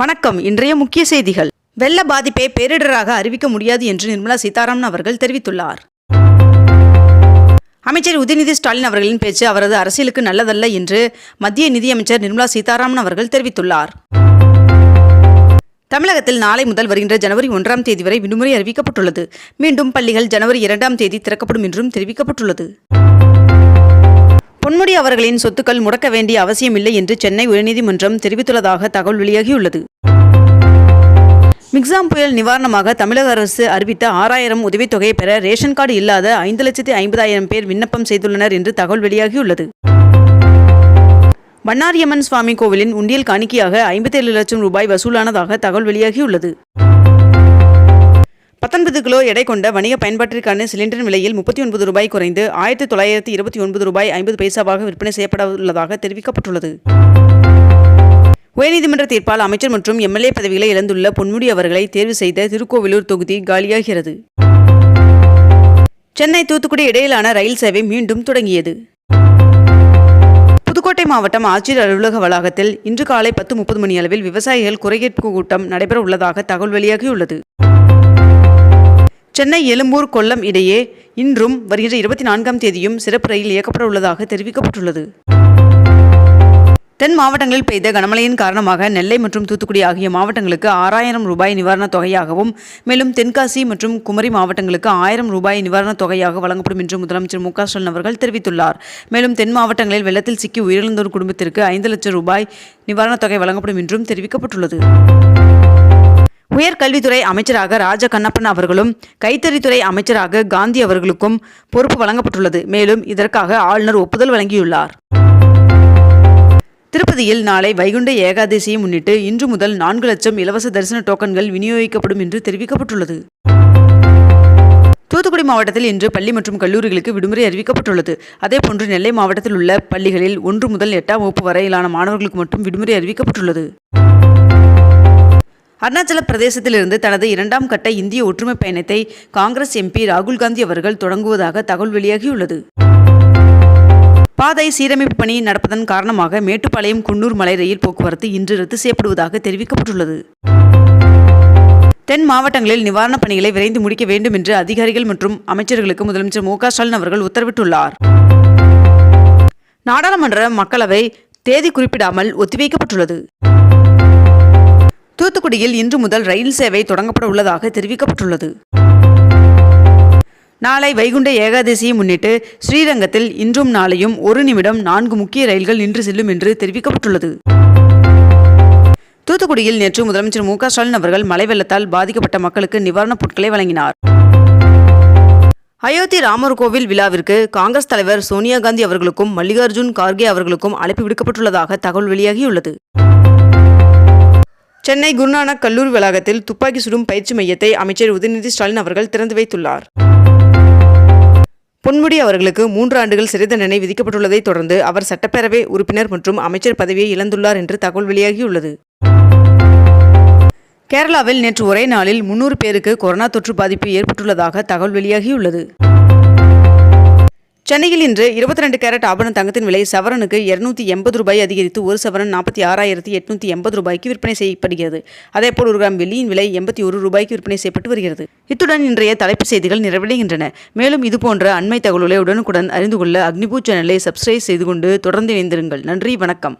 வணக்கம். இன்றைய முக்கிய செய்திகள். வெள்ள பாதிப்பை பேரிடராக அறிவிக்க முடியாது என்று நிர்மலா சீதாராமன் அவர்கள் தெரிவித்துள்ளார். அமைச்சர் உதயநிதி ஸ்டாலின் அவர்களின் பேச்சு அவரது அரசியலுக்கு நல்லதல்ல என்று மத்திய நிதியமைச்சர் நிர்மலா சீதாராமன் அவர்கள் தெரிவித்துள்ளார். தமிழகத்தில் நாளை முதல் வருகின்ற ஜனவரி ஒன்றாம் தேதி வரை விடுமுறை அறிவிக்கப்பட்டுள்ளது. மீண்டும் பள்ளிகள் ஜனவரி இரண்டாம் தேதி திறக்கப்படும் என்றும் தெரிவிக்கப்பட்டுள்ளது. பொன்முடி அவர்களின் சொத்துக்கள் முடக்க வேண்டிய அவசியமில்லை என்று சென்னை உயர்நீதிமன்றம் தெரிவித்துள்ளதாக தகவல் வெளியாகியுள்ளது. மிக்ஸாம் புயல் நிவாரணமாக தமிழக அரசு அறிவித்த ஆறாயிரம் உதவித்தொகை பெற ரேஷன் கார்டு இல்லாத ஐந்து லட்சத்தி ஐம்பதாயிரம் பேர் விண்ணப்பம் செய்துள்ளனர் என்று தகவல் வெளியாகியுள்ளது. பண்ணாரியம்மன் சுவாமி கோவிலின் உண்டியல் காணிக்கையாக ஐம்பத்தேழு லட்சம் ரூபாய் வசூலானதாக தகவல் வெளியாகியுள்ளது. பத்தொன்பது கிலோ எடை கொண்ட வணிக பயன்பாட்டிற்கான சிலிண்டர் விலையில் முப்பத்தி ஒன்பது ரூபாய் குறைந்து ஆயிரத்தி தொள்ளாயிரத்தி இருபத்தி ஒன்பது ரூபாய் ஐம்பது பைசாவாக விற்பனை செய்யப்பட உள்ளதாக தெரிவிக்கப்பட்டுள்ளது. உயர்நீதிமன்ற தீர்ப்பால் அமைச்சர் மற்றும் எம்எல்ஏ பதவிகளை இழந்துள்ள பொன்முடி அவர்களை தேர்வு செய்த திருக்கோவிலூர் தொகுதி காலியாகிறது. சென்னை தூத்துக்குடி இடையிலான ரயில் சேவை மீண்டும் தொடங்கியது. புதுக்கோட்டை மாவட்டம் ஆட்சியர் அலுவலக வளாகத்தில் இன்று காலை பத்து முப்பது மணி அளவில் விவசாயிகள் குறைகேட்பு கூட்டம் நடைபெற உள்ளதாக தகவல் வெளியாகியுள்ளது. சென்னை எழும்பூர் கொல்லம் இடையே இன்றும் வருகின்ற இருபத்தி நான்காம் தேதியும் சிறப்பு ரயில் இயக்கப்பட உள்ளதாக தெரிவிக்கப்பட்டுள்ளது. தென் மாவட்டங்களில் பெய்த கனமழையின் காரணமாக நெல்லை மற்றும் தூத்துக்குடி ஆகிய மாவட்டங்களுக்கு ஆறாயிரம் ரூபாய் நிவாரணத் தொகையாகவும் மேலும் தென்காசி மற்றும் குமரி மாவட்டங்களுக்கு ஆயிரம் ரூபாய் நிவாரணத் தொகையாக வழங்கப்படும் என்று முதலமைச்சர் மு க ஸ்டாலின் அவர்கள் தெரிவித்துள்ளார். மேலும் தென் மாவட்டங்களில் வெள்ளத்தில் சிக்கி உயிரிழந்தோர் குடும்பத்திற்கு ஐந்து லட்சம் ரூபாய் நிவாரணத் தொகை வழங்கப்படும் என்றும் தெரிவிக்கப்பட்டுள்ளது. உயர்கல்வித்துறை அமைச்சராக ராஜ கண்ணப்பன் அவர்களும் கைத்தறித்துறை அமைச்சராக காந்தி அவர்களுக்கும் பொறுப்பு வழங்கப்பட்டுள்ளது. மேலும் இதற்காக ஆளுநர் ஒப்புதல் வழங்கியுள்ளார். திருப்பதியில் நாளை வைகுண்ட ஏகாதசியை முன்னிட்டு இன்று முதல் நான்கு லட்சம் இலவச தரிசன டோக்கன்கள் விநியோகிக்கப்படும் என்று தெரிவிக்கப்பட்டுள்ளது. தூத்துக்குடி மாவட்டத்தில் இன்று பள்ளி மற்றும் கல்லூரிகளுக்கு விடுமுறை அறிவிக்கப்பட்டுள்ளது. அதேபோன்று நெல்லை மாவட்டத்தில் உள்ள பள்ளிகளில் ஒன்று முதல் எட்டாம் வகுப்பு வரையிலான மாணவர்களுக்கு மட்டும் விடுமுறை அறிவிக்கப்பட்டுள்ளது. அருணாச்சல பிரதேசத்திலிருந்து தனது இரண்டாம் கட்ட இந்திய ஒற்றுமை பயணத்தை காங்கிரஸ் எம்பி ராகுல் காந்தி அவர்கள் தொடங்குவதாக தகவல் வெளியாகியுள்ளது. பாதை சீரமைப்பு பணி நடப்பதன் காரணமாக மேட்டுப்பாளையம் குன்னூர் மலை ரயில் போக்குவரத்து இன்று ரத்து செய்யப்படுவதாக தெரிவிக்கப்பட்டுள்ளது. தென் மாவட்டங்களில் நிவாரணப் பணிகளை விரைந்து முடிக்க வேண்டும் என்று அதிகாரிகள் மற்றும் அமைச்சர்களுக்கு முதலமைச்சர் மு ஸ்டாலின் அவர்கள் உத்தரவிட்டுள்ளார். நாடாளுமன்ற மக்களவை தேதி குறிப்பிடாமல் ஒத்திவைக்கப்பட்டுள்ளது. தூத்துக்குடியில் இன்று முதல் ரயில் சேவை தொடங்கப்பட உள்ளதாக தெரிவிக்கப்பட்டுள்ளது. நாளை வைகுண்ட ஏகாதசியை முன்னிட்டு ஸ்ரீரங்கத்தில் இன்றும் நாளையும் ஒரு நிமிடம் நான்கு முக்கிய ரயில்கள் நின்று செல்லும் என்று தெரிவிக்கப்பட்டுள்ளது. தூத்துக்குடியில் நேற்று முதலமைச்சர் மு ஸ்டாலின் அவர்கள் மழை வெள்ளத்தால் பாதிக்கப்பட்ட மக்களுக்கு நிவாரணப் பொருட்களை வழங்கினார். அயோத்தி ராமர் கோவில் விழாவிற்கு காங்கிரஸ் தலைவர் சோனியா காந்தி அவர்களுக்கும் மல்லிகார்ஜுன் கார்கே அவர்களுக்கும் அழைப்பு விடுக்கப்பட்டுள்ளதாக தகவல் வெளியாகியுள்ளது. சென்னை குருநானக் கல்லூரி வளாகத்தில் துப்பாக்கி சுடும் பயிற்சி மையத்தை அமைச்சர் உதயநிதி ஸ்டாலின் அவர்கள் திறந்து வைத்துள்ளார். பொன்முடி அவர்களுக்கு மூன்று ஆண்டுகள் சிறை தண்டனை விதிக்கப்பட்டுள்ளதை தொடர்ந்து அவர் சட்டப்பேரவை உறுப்பினர் மற்றும் அமைச்சர் பதவியை இழந்துள்ளார் என்று தகவல் வெளியாகியுள்ளது. கேரளாவில் நேற்று ஒரே நாளில் முன்னூறு பேருக்கு கொரோனா தொற்று பாதிப்பு ஏற்பட்டுள்ளதாக தகவல் வெளியாகியுள்ளது. சென்னையில் இன்று இருபத்தி ரெண்டு கேரட் ஆபரண தங்கத்தின் விலை சவரனுக்கு இருநூத்தி எண்பது ரூபாய் அதிகரித்து ஒரு சவரன் நாற்பத்தி ஆறாயிரத்தி எட்நூத்தி எண்பது ரூபாய்க்கு விற்பனை செய்யப்படுகிறது. அதேபோல் ஒரு கிராம் வெள்ளியின் விலை எண்பத்தி ஒரு ரூபாய்க்கு விற்பனை செய்யப்பட்டு வருகிறது. இத்துடன் இன்றைய தலைப்புச் செய்திகள் நிறைவடைகின்றன. மேலும் இதுபோன்ற அண்மை தகவல்களை உடனுக்குடன் அறிந்து கொள்ள அக்னிபூ சேனலை சப்ஸ்கிரைப் செய்து கொண்டு தொடர்ந்து இணைந்திருங்கள். நன்றி வணக்கம்.